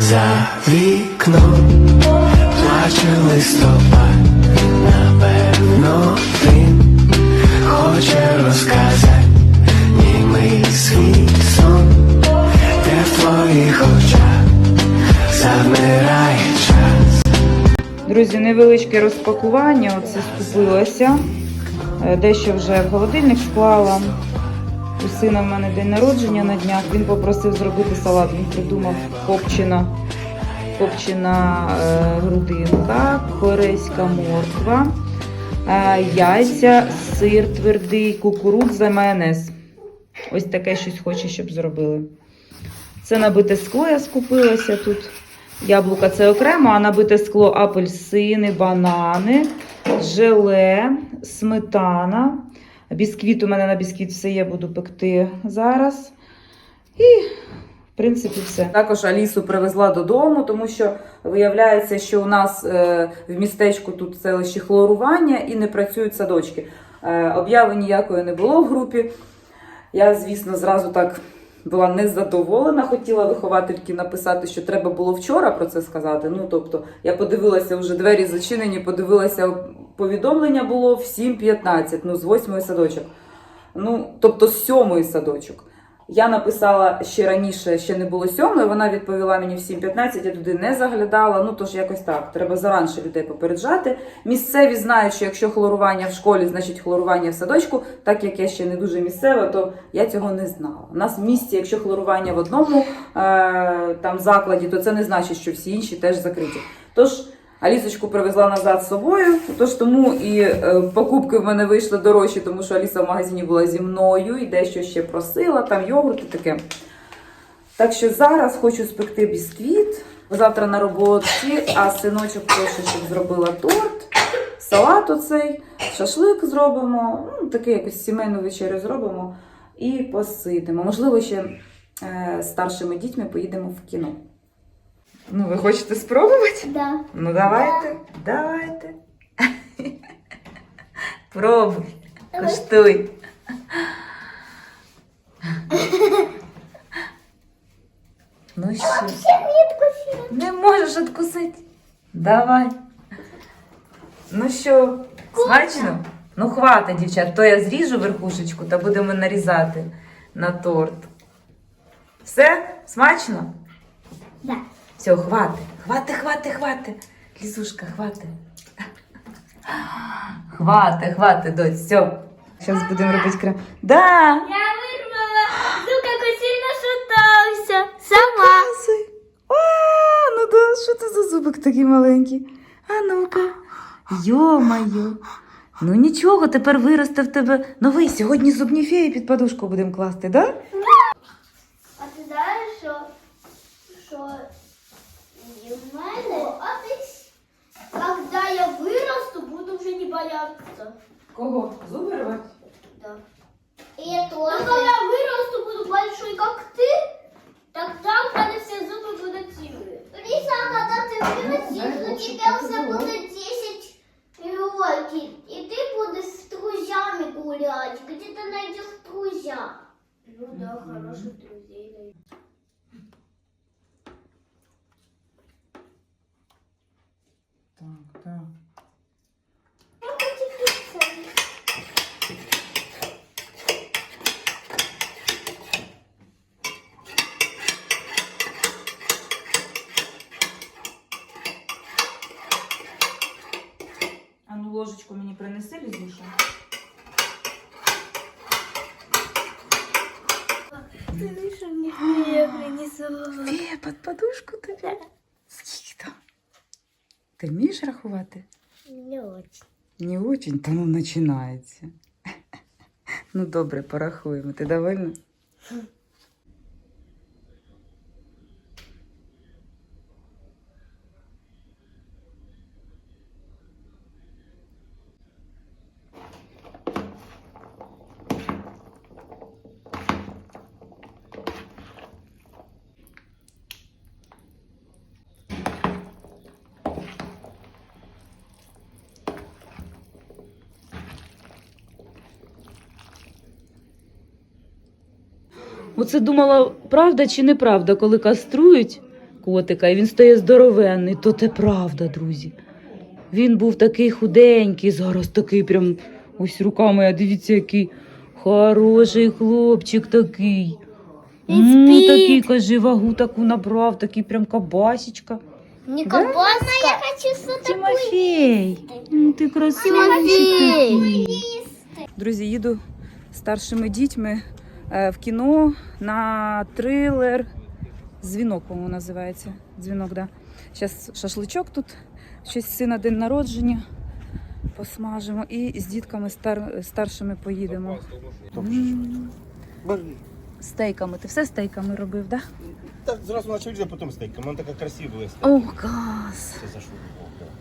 за вікном плаче листопад, напевно, він хоче розказати німий свій сон, де в твоїх очах завмирає час. Друзі, невеличке розпакування. Оце скупилося. Е, Дещо вже в холодильник склала. У сина в мене день народження на днях. Він попросив зробити салат. Він придумав копчена, копчена е, грудинка, корейська морква, е, яйця, сир твердий, кукурудза, майонез. Ось таке щось хоче, щоб зробили. Це набите скло я скупилася тут. Яблука це окремо, а набите скло апельсини, банани, желе, сметана. Бісквіт у мене на бісквіт все є, буду пекти зараз. І, в принципі, все. Також Алісу привезла додому, тому що виявляється, що у нас е, в містечку тут в селищі хлорування і не працюють садочки. Е, обяви ніякої не було в групі. Я, звісно, зразу так була незадоволена. Хотіла виховательки написати, що треба було вчора про це сказати. Ну, тобто, я подивилася вже двері зачинені, подивилася повідомлення було в 7.15, ну, з 8 садочок. Ну, тобто з 7 садочок. Я написала ще раніше, ще не було сьомої. Вона відповіла мені в 7.15, я туди не заглядала. Ну тож якось так. Треба заранше людей попереджати. Місцеві знають, що якщо хлорування в школі, значить хлорування в садочку. Так як я ще не дуже місцева, то я цього не знала. У нас в місті, якщо хлорування в одному е- там закладі, то це не значить, що всі інші теж закриті. Тож. Алісочку привезла назад з собою, тож тому і е, покупки в мене вийшли дорожчі, тому що Аліса в магазині була зі мною і дещо ще просила, там йогурт і таке. Так що зараз хочу спекти бісквіт. Завтра на роботі, а синочок прошу, щоб зробила торт, салат оцей, шашлик зробимо, ну, таке якось сімейну вечерю зробимо і посидимо. Можливо, ще е, старшими дітьми поїдемо в кіно. Ну, ви хочете спробувати? Да. Ну давайте, давайте. Пробуй, куштуй. Ну що, не можеш откусити. Давай. Ну що, смачно? Ну хватить, дівчат, то я зріжу верхушечку та будемо нарізати на торт. Все? Смачно? Да. Все, хвати, хвати, хвати, хвати. Лізушка, хвати. Хвати, хвати, доць, все. Зараз будемо робити крем. Да! Я вырвала. Ну, какой сильно шатался. Сама. А, ну да, що це за зубик такий маленький? А ну-ка. Йо-моє. Ну нічого, тепер виросте в тебе новий. Сьогодні зубні феї під подушку будемо класти, да? Кого? Зуби рвати? Да. И я тоже. Но когда я вырасту, буду большой, как ты, тогда у меня все зубы будут сильные. Лиса, а когда ты вырастешь, у тебя уже будет 10 років, и ты будешь с друзьями гулять. Где ты найдешь друзья? Ну да, хороших друзей найду. Так, так. Я хочу пиццу. А ну ложечку мені принеси, Лізуша. Ты что мне хлеб принесла? Е, під подушку тебе. Скільки там? Ти вмієш рахувати? Не очень. Не очень, та ну починається. Ну добре, порахуємо. Ти довольна? Оце думала, правда чи неправда, коли каструють котика, і він стає здоровенний, то це правда, друзі. Він був такий худенький, зараз такий прям ось руками, а дивіться, який хороший хлопчик такий. Він спить. такий, каже, вагу таку набрав, такий прям кабасічка. Не Да? колбаска. я хочу что Тимофей, ну ти красавчик такий. Друзі, їду з старшими дітьми в кіно на трилер. Дзвінок, по-моєму, називається. Дзвінок, да. Зараз шашличок тут, щось сина день народження. Посмажимо і з дітками стар, старшими поїдемо. М, Стейками. Ти все стейками робив, так? Да? Так, зразу начали, а потом стейком. Она такая красивая была. стейк. О, клас! Зашло. Привіт.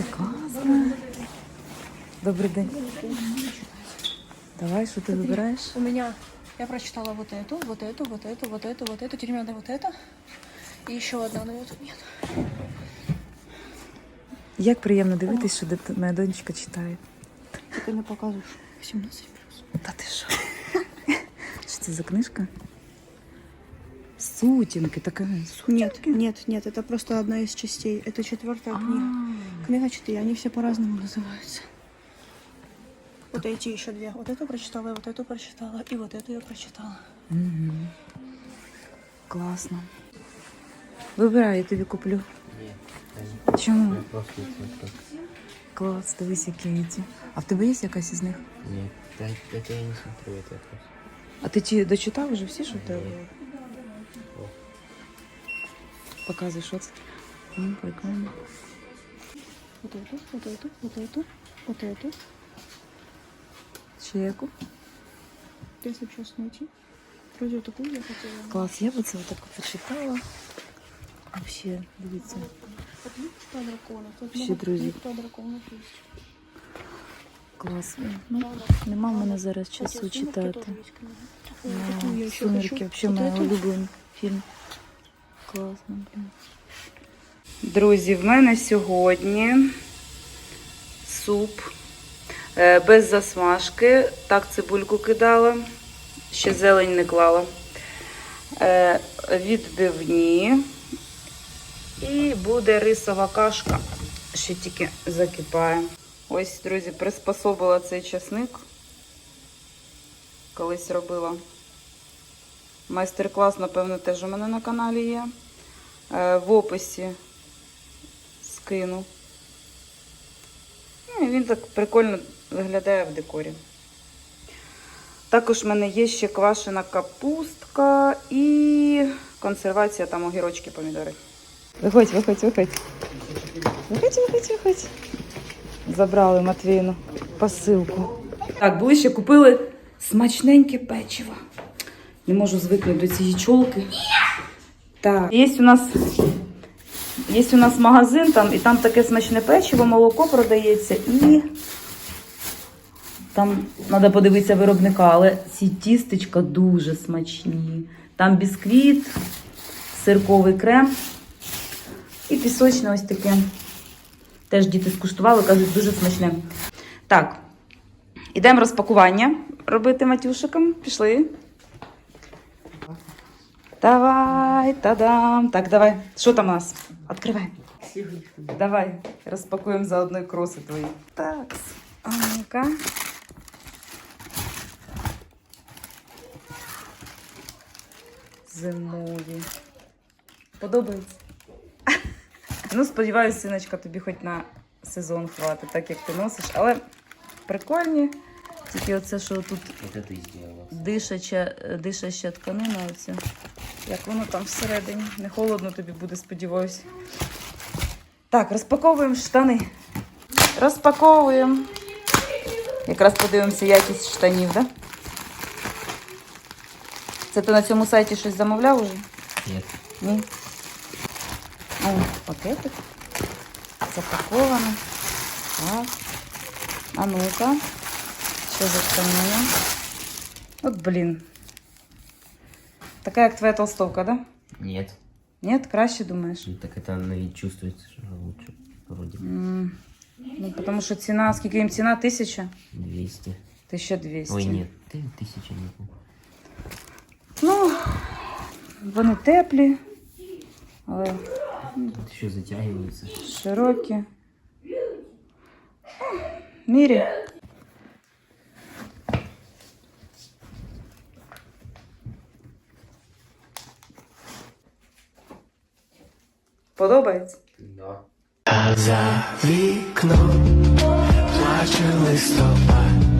класно. Добрий день. Давай, що ти вибираєш? У меня, я прочитала вот эту, вот эту, вот эту, вот эту, вот эту, теперь мне надо вот это. И еще одна, но ее тут нет. Як приємно дивитись, що дит- моя донечка читає. Ты мне показываешь 17 плюс. Та ти що? Що це за книжка? Сутінки, така. Нет, нет, нет, это просто одна из частей. Это четвертая книга. Книга 4, они все по-разному называются. Вот эти еще две. Вот эту прочитала, и вот эту прочитала, и вот эту я прочитала. Угу. Класно. Вибирай, я тобі куплю. Чому? Просто это Клас, дивись, які ці. А в тебе є якась із них? Нет, да, это я не смотрю, это я просто. А ти ті дочитав вже всі, що в тебе було? Показуй, що це. М, Прикольно. Вот эту, вот эту, вот эту, вот эту. Ще яку? Если бы сейчас найти. Вроде вот такую я хотела. Клас, я би це отак почитала. Вообще, дивіться. Вот видишь, про драконов. Тут Вообще, много друзі. книг про драконов есть. Клас. Ну, Да-да. нема в мене зараз Эти часу «Сумерки» читати. тоже есть книга. Вот А, такую я еще Сумерки, хочу. вообще Вот мой эту. улюблений фільм. Класно, блін. Друзі, в мене сьогодні суп е, без засмажки. Так цибульку кидала, ще зелень не клала. Е, Відбивні. І буде рисова кашка, ще тільки закипає. Ось, друзі, приспособила цей часник. Колись робила. Майстер-клас, напевно, теж у мене на каналі є. Е, В описі скину. Ну, він так прикольно виглядає в декорі. Також в мене є ще квашена капустка і консервація там огірочки, помідори. Виходь, виходь, виходь. Виходь, виходь, виходь. Забрали Матвіїну посилку. Так, були ще купили смачненьке печиво. Не можу звикнути до цієї чолки. Так, є у нас, є у нас магазин там, і там таке смачне печиво, молоко продається і там треба подивитися виробника, але ці тістечка дуже смачні. Там бісквіт, сирковий крем і пісочне ось таке. Теж діти скуштували, кажуть, дуже смачне. Так, ідемо розпакування робити матюшиком. Пішли. Давай, та-дам. Так, давай. Що там у нас? Откривай. Давай, розпакуємо заодно кроси твої. Так. А ну-ка. Зимові. Подобається? Ну, сподіваюся, синочка, тобі хоч на сезон хватить, так як ти носиш. Але прикольні. Тільки оце, що тут Это ты сделала. дишача, тканина. Оце. Як воно там всередині. Не холодно тобі буде, сподіваюся. Так, розпаковуємо штани. Розпаковуємо. Якраз подивимося якість штанів, так? Да? Це ти на цьому сайті щось замовляв уже? Нет. Ні. О, пакетик. Запаковано. Так. А ну-ка. Що за тканина? От блін. Така, як твоя толстовка, да? Нет. Ні, краще думаєш? Ну, Так это на вид чувствуется, что лучше. Вроде бы. М, Ну, тому що ціна, скільки їм ціна? Тисяча? 200. 1200. Ой, нет. Ты тысяча не помню. Ну, вони теплі, але Тут еще затягивается. широкі. Мірі. Подобається? Да. А за вікном плаче листопад